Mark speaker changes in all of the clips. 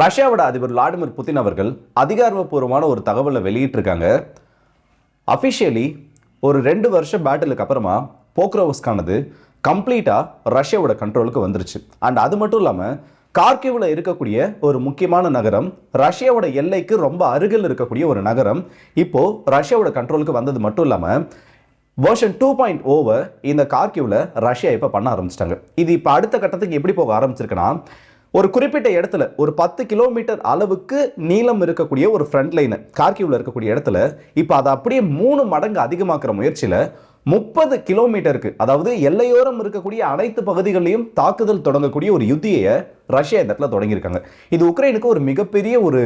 Speaker 1: ரஷ்யாவோட அதிபர் Vladimir Putin அவர்கள் அதிகாரப்பூர்வமான ஒரு தகவலை வெளியிட்டிருக்காங்க. அஃபிஷியலி ஒரு ரெண்டு வருஷம் பேட்டிலுக்கு அப்புறமா போக்ரோவஸ்கானது கம்ப்ளீட்டாக ரஷ்யாவோட கண்ட்ரோலுக்கு வந்துருச்சு. அண்ட் அது மட்டும் இல்லாமல் கார்கிவில் இருக்கக்கூடிய ஒரு முக்கியமான நகரம் ரஷ்யாவோட எல்லைக்கு ரொம்ப அருகில் இருக்கக்கூடிய ஒரு நகரம் இப்போது ரஷ்யாவோட கண்ட்ரோலுக்கு வந்தது மட்டும் இல்லாமல் வேர்ஷன் டூ பாயிண்ட் ஓவர் இந்த கார்கிவில் ரஷ்யா இப்போ பண்ண ஆரம்பிச்சிட்டாங்க. இது இப்போ அடுத்த கட்டத்துக்கு எப்படி போக ஆரம்பிச்சிருக்குன்னா ஒரு குறிப்பிட்ட இடத்துல ஒரு பத்து கிலோமீட்டர் அளவுக்கு நீளம் இருக்கக்கூடிய ஒரு ஃப்ரண்ட் லைன் கார்கிவ்ல இருக்கக்கூடிய இடத்துல இப்போ அதை அப்படியே மூணு மடங்கு அதிகமாக்குற முயற்சியில் முப்பது கிலோமீட்டருக்கு அதாவது எல்லையோரம் இருக்கக்கூடிய அனைத்து பகுதிகளையும் தாக்குதல் தொடங்கக்கூடிய ஒரு யுத்தியை ரஷ்யா இந்த இடத்துல தொடங்கியிருக்காங்க. இது உக்ரைனுக்கு ஒரு மிகப்பெரிய ஒரு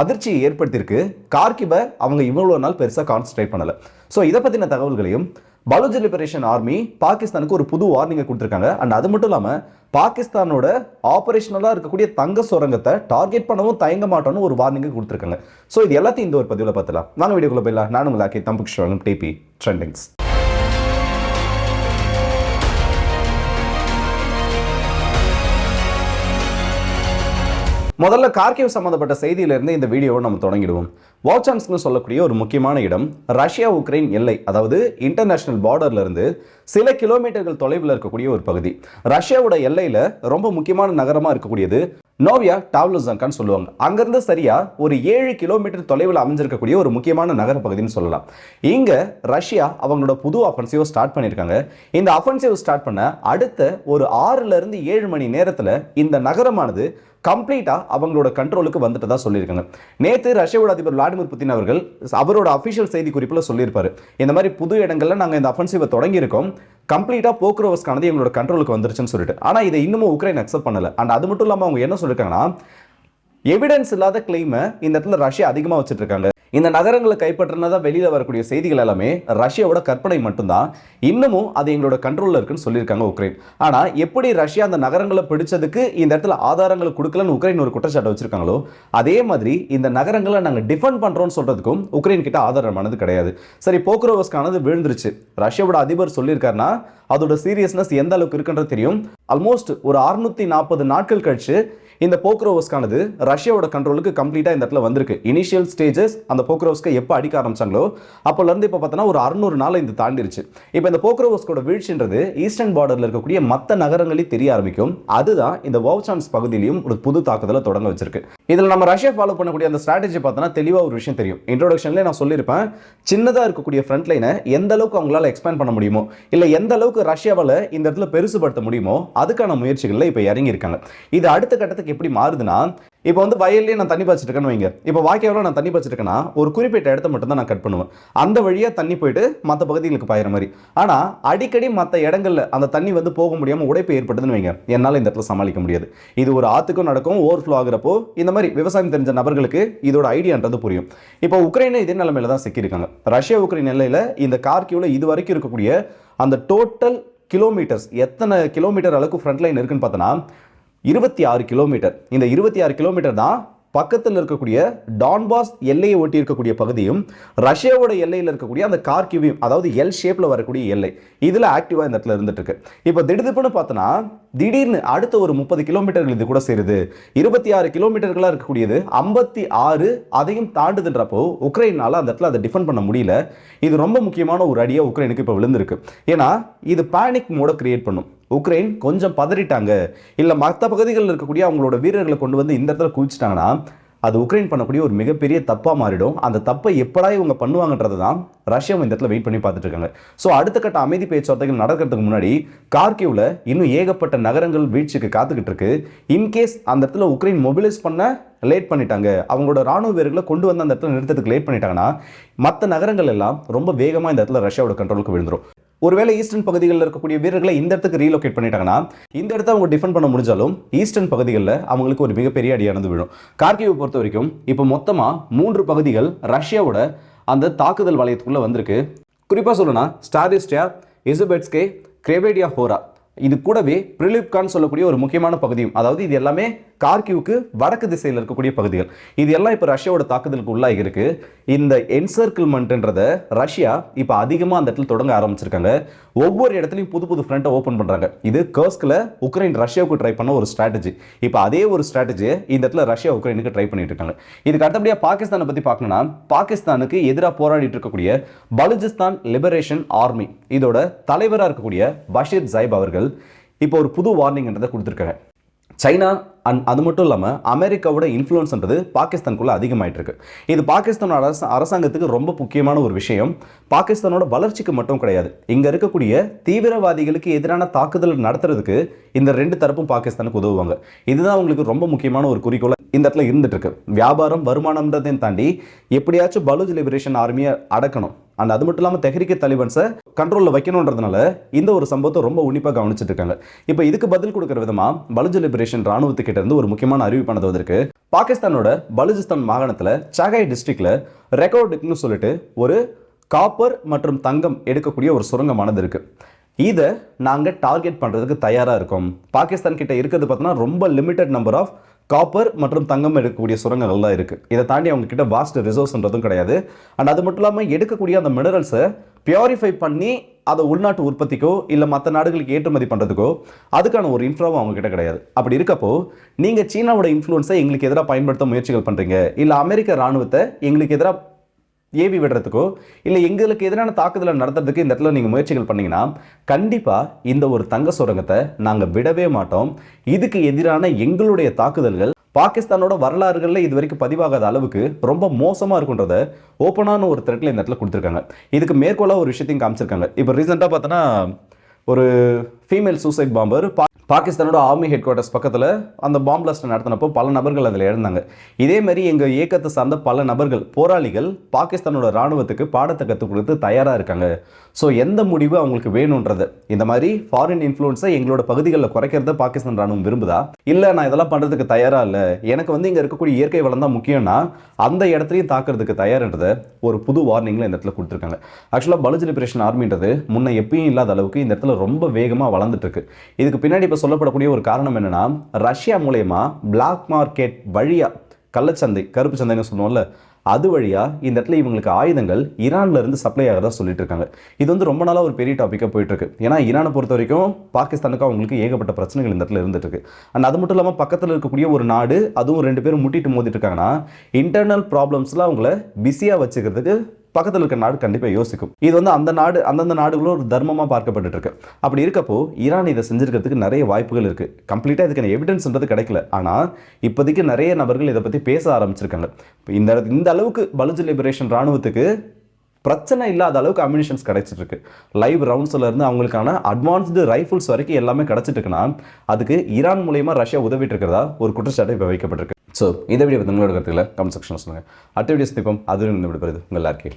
Speaker 1: அதிர்ச்சியை ஏற்படுத்தியிருக்கு. கார்கிவை அவங்க இவ்வளோ நாள் பெருசாக கான்சன்ட்ரேட் பண்ணலை. ஸோ இதை பற்றின தகவல்களையும் பலுஜ் லிபரேஷன் ஆர்மி பாகிஸ்தானுக்கு ஒரு புது வார்னிங்கை கொடுத்துருக்காங்க. அண்ட் அது மட்டும் இல்லாமல் பாகிஸ்தானோட ஆபரேஷனலாக இருக்கக்கூடிய தங்க சுரங்கத்தை டார்கெட் பண்ணவும் தயங்க மாட்டோம்னு ஒரு வார்னிங்கை கொடுத்துருக்காங்க. ஸோ இது எல்லாத்தையும் இந்த ஒரு பதிவில் பார்த்துலாம் வாங்க வீடியோக்குள்ளே போயிடலாம். நானும் உங்களாக்கி தம்பு ஷோலும் டிபி ட்ரெண்டிங்ஸ் முதல்ல கார்கிவ் சம்மந்தப்பட்ட செய்தியிலிருந்து இந்த வீடியோவை நம்ம தொடங்கிடுவோம். வாட்சான்ஸ்னு சொல்லக்கூடிய ஒரு முக்கியமான இடம் ரஷ்யா உக்ரைன் எல்லை அதாவது இன்டர்நேஷனல் பார்டர்லேருந்து சில கிலோமீட்டர்கள் தொலைவில் இருக்கக்கூடிய ஒரு பகுதி. ரஷ்யாவோட எல்லையில் ரொம்ப முக்கியமான நகரமாக இருக்கக்கூடியது நோவியா டாவ்லுசங்கான்னு சொல்லுவாங்க. அங்கேருந்து சரியாக ஒரு ஏழு கிலோமீட்டர் தொலைவில் அமைஞ்சிருக்கக்கூடிய ஒரு முக்கியமான நகர பகுதின்னு சொல்லலாம். இங்கே ரஷ்யா அவங்களோட புது அஃபென்சிவ் ஸ்டார்ட் பண்ணியிருக்காங்க. இந்த அஃபென்சிவ் ஸ்டார்ட் பண்ண அடுத்த ஒரு ஆறுலேருந்து ஏழு மணி நேரத்தில் இந்த நகரமானது கம்ப்ளீட்டாக அவங்களோட கண்ட்ரோலுக்கு வந்துட்டதா சொல்லியிருக்காங்க. நேற்று ரஷ்யாவோட அதிபர் விளாடிமிர் புதின் அவர்கள் அவரோட அஃபிஷியல் செய்தி குறிப்பில் சொல்லியிருப்பாரு. இந்த மாதிரி புது இடங்களில் நாங்கள் இந்த அஃபென்சிவை தொடங்கியிருக்கோம். கம்ப்ளீட்டாக போக்குரோவஸ்கானது எங்களோட கண்ட்ரோலுக்கு வந்துருச்சுன்னு சொல்லிட்டு. ஆனால் இதை இன்னமும் உக்ரைன் அக்செப்ட் பண்ணல. அண்ட் அது மட்டும் இல்லாமல் அவங்க என்ன சொல்லியிருக்காங்கன்னா எவிடன்ஸ் இல்லாத கிளைமை இந்த இடத்துல ரஷ்யா அதிகமாக வச்சுட்டு இருக்காங்க இந்த நகரங்களை கைப்பற்றினதா வெளியில் வரக்கூடிய செய்திகள் எல்லாமே ரஷ்யாவோட கற்பனை மட்டும்தான். இன்னமும் அது எங்களோட கண்ட்ரோலில் இருக்குன்னு சொல்லியிருக்காங்க உக்ரைன். ஆனால் எப்படி ரஷ்யா அந்த நகரங்களை பிடிச்சதுக்கு இந்த இடத்துல ஆதாரங்களை கொடுக்கலன்னு உக்ரைன் ஒரு குற்றச்சாட்டை வச்சிருக்காங்களோ அதே மாதிரி இந்த நகரங்களை நாங்கள் டிஃபெண்ட் பண்ணுறோம்னு சொல்கிறதுக்கும் உக்ரைன் கிட்ட ஆதாரமானது கிடையாது. சரி போக்குரோவஸ்கானது விழுந்துருச்சு. ரஷ்யாவோட அதிபர் சொல்லியிருக்காருன்னா அதோட சீரியஸ்னஸ் எந்த அளவுக்கு இருக்குன்றது தெரியும். ஆல்மோஸ்ட் ஒரு அறுநூத்தி நாற்பது நாட்கள் கழிச்சு இந்த போக்ரோவஸ்கானது ரஷ்யாவோட கண்ட்ரோலுக்கு கம்ப்ளீட்டாக இந்த இடத்துல வந்திருக்கு. இனிஷியல் ஸ்டேஜஸ் அந்த போக்ரோவஸ்க்கு எப்போ அடிக்க ஆரம்பிச்சாங்களோ அப்போலேருந்து இப்போ பார்த்தோன்னா ஒரு அறுநூறு நாள் இது தாண்டிருச்சு. இப்போ இந்த போக்ரோவஸ்கோட வீழ்ச்சின்றது ஈஸ்டர்ன் பார்டரில் இருக்கக்கூடிய மற்ற நகரங்களையும் தெரிய ஆரம்பிக்கும். அதுதான் இந்த வவுச்சான்ஸ் பகுதியிலையும் ஒரு புது தாக்குதலை தொடங்க வச்சிருக்கு. இதில் நம்ம ரஷ்யா ஃபாலோ பண்ணக்கூடிய அந்த ஸ்ட்ராட்டஜி பார்த்தோன்னா தெளிவாக ஒரு விஷயம் தெரியும். இன்ட்ரோடக்ஷன்லேயே நான் சொல்லியிருப்பேன். சின்னதாக இருக்கக்கூடிய ஃப்ரண்ட் லைனை எந்த அளவுக்கு அவங்களால எக்ஸ்பேண்ட் பண்ண முடியுமோ இல்லை எந்த அளவுக்கு ரஷ்யாவால் இந்த இடத்துல பெருசுபடுத்த முடியுமோ அதுக்கான முயற்சிகளில் இப்போ இறங்கியிருக்காங்க. இது அடுத்த கட்டத்துக்கு எப்படி மாறுதுன்னா இப்போ வந்து வயல்லேயே நான் தண்ணி பாய்ச்சிட்டு இருக்கேன்னு வைங்க. இப்போ வாய்க்காவில் நான் தண்ணி பாய்ச்சிருக்கேன்னா ஒரு குறிப்பிட்ட இடத்த மட்டும் தான் நான் கட் பண்ணுவேன். அந்த வழியாக தண்ணி போயிட்டு மற்ற பகுதிகளுக்கு பாயிற மாதிரி. ஆனால் அடிக்கடி மற்ற இடங்கள்ல அந்த தண்ணி வந்து போக முடியாமல் உடைப்பு ஏற்படுதுன்னு வைங்க. என்னால் இந்த இடத்துல சமாளிக்க முடியாது. இது ஒரு ஆத்துக்கும் நடக்கும் ஓவர்ஃப்ளோ ஆகிறப்போ இந்த மாதிரி விவசாயம் தெரிஞ்ச நபர்களுக்கு இதோட ஐடியான்றது புரியும். இப்போ உக்ரைனை இதே நிலைமையில தான் சிக்கியிருக்காங்க. ரஷ்யா உக்ரைன் நிலையில் இந்த கார்கியூவில் இது வரைக்கும் இருக்கக்கூடிய அந்த டோட்டல் கிலோமீட்டர்ஸ் எத்தனை கிலோமீட்டர் அளவுக்கு ஃப்ரண்ட் லைன் இருக்குன்னு பார்த்தோன்னா இருபத்தி ஆறு கிலோமீட்டர். இந்த இருபத்தி ஆறு கிலோமீட்டர் தான் பக்கத்தில் இருக்கக்கூடிய டான்பாஸ் எல்லையை ஒட்டி இருக்கக்கூடிய பகுதியும் ரஷ்யாவோட எல்லையில் இருக்கக்கூடிய அந்த கார்கிவியும் அதாவது எல் ஷேப்பில் வரக்கூடிய எல்லை இதில் ஆக்டிவாக இந்த இடத்துல இருந்துட்டு இருக்கு இப்போ திடுதிப்புன்னு பார்த்தோன்னா திடீர்னு அடுத்த ஒரு முப்பது கிலோமீட்டர்கள் இது கூட சேருது. இருபத்தி ஆறு கிலோமீட்டர்களாக இருக்கக்கூடியது ஐம்பத்தி ஆறு அதையும் தாண்டுதுன்றப்போ உக்ரைனால் அந்த இடத்துல அதை டிஃபெண்ட் பண்ண முடியல. இது ரொம்ப முக்கியமான ஒரு அடியாக உக்ரைனுக்கு இப்போ விழுந்திருக்கு. ஏன்னா இது பேனிக் மூட கிரியேட் பண்ணும். உக்ரைன் கொஞ்சம் பதறிட்டாங்க. இல்லை மற்ற பகுதிகளில் இருக்கக்கூடிய அவங்களோட வீரர்களை கொண்டு வந்து இந்த இடத்துல குவிச்சிட்டாங்கன்னா அது உக்ரைன் பண்ணக்கூடிய ஒரு மிகப்பெரிய தப்பாக மாறிடும். அந்த தப்பை எப்படா இவங்க பண்ணுவாங்கன்றது தான் ரஷ்யா இந்த இடத்துல வெயிட் பண்ணி பார்த்துட்டு இருக்காங்க. ஸோ அடுத்த கட்ட அமைதி பேச்சுவார்த்தைகள் நடக்கிறதுக்கு முன்னாடி கார்கியூவில் இன்னும் ஏகப்பட்ட நகரங்கள் வீழ்ச்சிக்கு காத்துக்கிட்டு இருக்கு. இன்கேஸ் அந்த இடத்துல உக்ரைன் மொபிலைஸ் பண்ண லேட் பண்ணிட்டாங்க. அவங்களோட ராணுவ வீரர்களை கொண்டு வந்து அந்த இடத்துல நிறுத்தத்துக்கு லேட் பண்ணிட்டாங்கன்னா மற்ற நகரங்கள் எல்லாம் ரொம்ப வேகமாக இந்த இடத்துல ரஷ்யாவோட கண்ட்ரோலுக்கு விழுந்துடும் ஒருவேளை ஈஸ்டர்ன் பகுதிகளில் இருக்கக்கூடிய வீரர்களை இந்த இடத்துக்கு ரீலோகேட் பண்ணிட்டாங்கன்னா இந்த இடத்த அவங்க டிஃபெண்ட் பண்ண முடிஞ்சாலும் ஈஸ்டர்ன் பகுதிகளில் அவங்களுக்கு ஒரு மிகப்பெரிய அடியானது விழும். கார்கிவை பொறுத்த வரைக்கும் இப்போ மொத்தமாக மூன்று பகுதிகள் ரஷ்யாவோட அந்த தாக்குதல் வளையத்துக்குள்ளே வந்திருக்கு. குறிப்பாக சொல்லணும்னா ஸ்டாரிஸ்டியா இசுபெட்ஸ்கே கிரேவேடியா ஹோரா இது கூடவே பிரிலிப்கான் சொல்லக்கூடிய ஒரு முக்கியமான பகுதியும் அதாவது இது எல்லாமே கார்கிவுக்கு வடக்கு திசையில் இருக்கக்கூடிய பகுதிகள். இது எல்லாம் இப்போ ரஷ்யாவோட தாக்குதலுக்கு உள்ளாக இருக்கு. இந்த என்சர்க்கிள்மெண்ட்ன்றத ரஷ்யா இப்போ அதிகமாக அந்த இடத்துல தொடங்க ஆரம்பிச்சிருக்காங்க. ஒவ்வொரு இடத்துலையும் புது புது ஃப்ரண்ட்டை ஓப்பன் பண்ணுறாங்க இது கர்ஸ்கில் உக்ரைன் ரஷ்யாவுக்கு ட்ரை பண்ண ஒரு ஸ்ட்ராட்டஜி இப்போ அதே ஒரு ஸ்ட்ராட்டஜி இந்த இடத்துல ரஷ்யா உக்ரைனுக்கு ட்ரை பண்ணிட்டு இருக்காங்க. இதுக்கு அடுத்தபடியாக பாகிஸ்தானை பற்றி பார்க்கணும்னா பாகிஸ்தானுக்கு எதிராக போராடிட்டு இருக்கக்கூடிய பலுஜிஸ்தான் லிபரேஷன் ஆர்மி இதோட தலைவராக இருக்கக்கூடிய பஷீர் ஜைப் அவர்கள் இப்போ ஒரு புது வார்னிங்ன்றதை கொடுத்துருக்காங்க. சைனா அண்ட் அது மட்டும் இல்லாமல் அமெரிக்காவோட இன்ஃப்ளூயன்ஸ்ன்றது பாகிஸ்தானுக்குள்ளே அதிகமாயிட்டு இருக்கு இது பாகிஸ்தானோட அரச அரசாங்கத்துக்கு ரொம்ப முக்கியமான ஒரு விஷயம். பாகிஸ்தானோட வளர்ச்சிக்கு மட்டும் கிடையாது. இங்கே இருக்கக்கூடிய தீவிரவாதிகளுக்கு எதிரான தாக்குதல் நடத்துறதுக்கு இந்த ரெண்டு தரப்பும் பாகிஸ்தானுக்கு உதவுவாங்க. இதுதான் அவங்களுக்கு ரொம்ப முக்கியமான ஒரு குறிக்கோள் இந்த இடத்துல இருந்துட்டு இருக்கு வியாபாரம் வருமானம்ன்றதையும் தாண்டி எப்படியாச்சும் பலூஜ் லிபரேஷன் ஆர்மியை அடக்கணும். அண்ட் அது மட்டும் இல்லாமல் தெஹரிக்க தலிபன்ஸை கண்ட்ரோலில் வைக்கணுன்றதுனால இந்த ஒரு சம்பவத்தை ரொம்ப உன்னிப்பாக கவனிச்சிட்டு இருக்காங்க இப்போ இதுக்கு பதில் கொடுக்குற விதமாக பலுஜ் லிபரேஷன் கிட்ட இருந்து ஒரு முக்கியமான அறிவிப்பானது வந்திருக்கு. பாகிஸ்தானோட பலுஜிஸ்தான் மாகாணத்தில் சகாய் டிஸ்ட்ரிக்ட்ல ரெக்கார்டுக்குன்னு சொல்லிட்டு ஒரு காப்பர் மற்றும் தங்கம் எடுக்கக்கூடிய ஒரு சுரங்கமானது இருக்கு. இதை நாங்கள் டார்கெட் பண்ணுறதுக்கு தயாராக இருக்கோம். பாகிஸ்தான் கிட்ட இருக்கிறது பார்த்தோன்னா ரொம்ப லிமிட்டட் நம்பர் ஆஃப் காப்பர் மற்றும் தங்கம் எடுக்கக்கூடிய சுரங்கங்கள் தான் இருக்குது இதை தாண்டி அவங்க கிட்ட வாஸ்ட் ரிசோர்ஸ்ன்றதும் கிடையாது. அண்ட் அது மட்டும் இல்லாமல் எடுக்கக்கூடிய அந்த மினரல்ஸை பியூரிஃபை பண்ணி அதை உள்நாட்டு உற்பத்திக்கோ இல்லை மற்ற நாடுகளுக்கு ஏற்றுமதி பண்ணுறதுக்கோ அதுக்கான ஒரு இன்ஃப்ராவும் அவங்கக்கிட்ட கிடையாது. அப்படி இருக்கப்போ நீங்கள் சீனாவோட இன்ஃப்ளூன்ஸை எங்களுக்கு எதிராக பயன்படுத்த முயற்சிகள் பண்ணுறீங்க இல்லை அமெரிக்க ராணுவத்தை எங்களுக்கு எதிராக ஏவி விடுறதுக்கோ இல்லை எங்களுக்கு எதிரான தாக்குதலை நடத்துறதுக்கு இந்த இடத்துல நீங்கள் முயற்சிகள் பண்ணிங்கன்னா கண்டிப்பாக இந்த ஒரு தங்க சுரங்கத்தை நாங்கள் விடவே மாட்டோம். இதுக்கு எதிரான எங்களுடைய தாக்குதல்கள் பாகிஸ்தானோட வரலாறுகளில் இது வரைக்கும் பதிவாகாத அளவுக்கு ரொம்ப மோசமாக இருக்குன்றத ஓப்பனான ஒரு த்ரெட்டில் இந்த இடத்துல கொடுத்துருக்காங்க. இதுக்கு மேற்கோளாக ஒரு விஷயத்தையும் காமிச்சிருக்காங்க. இப்போ ரீசெண்டாக பார்த்தோன்னா ஒரு ஃபீமேல் சூசைட் பாம்பர் பாகிஸ்தானோட ஆர்மி ஹெட் குவார்ட்டர்ஸ் பக்கத்தில் அந்த பாம்பு பிளாஸ்ட் நடத்தினப்போ பல நபர்கள் அதில் இழந்தாங்க இதே மாதிரி எங்கள் இயக்கத்தை சார்ந்த பல நபர்கள் போராளிகள் பாகிஸ்தானோட ராணுவத்துக்கு பாடத்தை கற்றுக் கொடுத்து தயாராக இருக்காங்க. ஸோ எந்த முடிவு அவங்களுக்கு வேணுன்றது இந்த மாதிரி ஃபாரின் இன்ஃப்ளூன்ஸை எங்களோட பகுதிகளில் குறைக்கிறத பாகிஸ்தான் ராணுவம் விரும்புதா? இல்லை நான் இதெல்லாம் பண்ணுறதுக்கு தயாராக இல்லை? எனக்கு வந்து இங்கே இருக்கக்கூடிய இயற்கை வளம் தான் முக்கியம்னா அந்த இடத்துலையும் தாக்குறதுக்கு தயார்ன்றத ஒரு புது வார்னிங்கில் இந்த இடத்துல கொடுத்துருக்காங்க. ஆக்சுவலாக பலுஜ் லிபரேஷன் ஆர்மின்றது முன்ன எப்பயும் இல்லாத அளவுக்கு இந்த இடத்துல ரொம்ப வேகமாக வளர்ந்துட்டு இருக்கு இதுக்கு பின்னாடி இப்போ சொல்லப்படக்கூடிய ஒரு காரணம் என்னென்னா ரஷ்யா மூலயமா பிளாக் மார்க்கெட் வழியாக கள்ளச்சந்தை கருப்பு சந்தைன்னு சொல்லுவோம்ல அது வழியாக இந்த இடத்துல இவங்களுக்கு ஆயுதங்கள் ஈரான்லேருந்து சப்ளை ஆகிறதா சொல்லிட்டு இருக்காங்க. இது வந்து ரொம்ப நாளாக ஒரு பெரிய டாப்பிக்காக போயிட்டுருக்கு. ஏன்னா ஈரானை பொறுத்த வரைக்கும் பாகிஸ்தானுக்கு அவங்களுக்கு ஏகப்பட்ட பிரச்சனைகள் இந்த இடத்துல இருந்துட்டு இருக்கு அண்ட் அது மட்டும் இல்லாமல் பக்கத்தில் இருக்கக்கூடிய ஒரு நாடு அதுவும் ரெண்டு பேரும் முட்டிட்டு மோதிட்டு இருக்காங்கன்னா இன்டர்னல் ப்ராப்ளம்ஸில் அவங்கள பிஸியாக வச்சுக்கிறதுக்கு பக்கத்தில் இருக்க நாடு கண்டிப்பாக யோசிக்கும். இது வந்து அந்த நாடு அந்தந்த நாடுகளும் ஒரு தர்மமாக பார்க்கப்பட்டு இருக்கு அப்படி இருக்கப்போ ஈரான் இதை செஞ்சிருக்கிறதுக்கு நிறைய வாய்ப்புகள் இருக்குது கம்ப்ளீட்டாக இதுக்கான எவிடன்ஸ்ன்றது கிடைக்கல. ஆனால் இப்போதைக்கு நிறைய நபர்கள் இதை பற்றி பேச ஆரம்பிச்சிருக்காங்க. இந்த இந்த அளவுக்கு பலுஜ் லிபரேஷன் ராணுவத்துக்கு பிரச்சனை இல்லாத அளவுக்கு அம்யூனிஷன்ஸ் கிடைச்சிட்டு இருக்கு லைவ் ரவுண்ட்ஸில் இருந்து அவங்களுக்கான அட்வான்ஸ்டு ரைஃபிள்ஸ் வரைக்கும் எல்லாமே கிடச்சிட்டு இருக்குன்னா அதுக்கு ஈரான் மூலயமா ரஷ்யா உதவிட்டு இருக்கிறதா ஒரு குற்றச்சாட்டு இப்போ வைக்கப்பட்டிருக்கு. ஸோ இந்த வீடியோ பற்றி உங்களோட கருத்துக்களை கமெண்ட் செக்ஷனில் சொல்லுங்கள் அடுத்த வீடியோ சந்திப்போம். அதுவும் இந்த விடுபடுது உங்கள் எல்லாருக்கே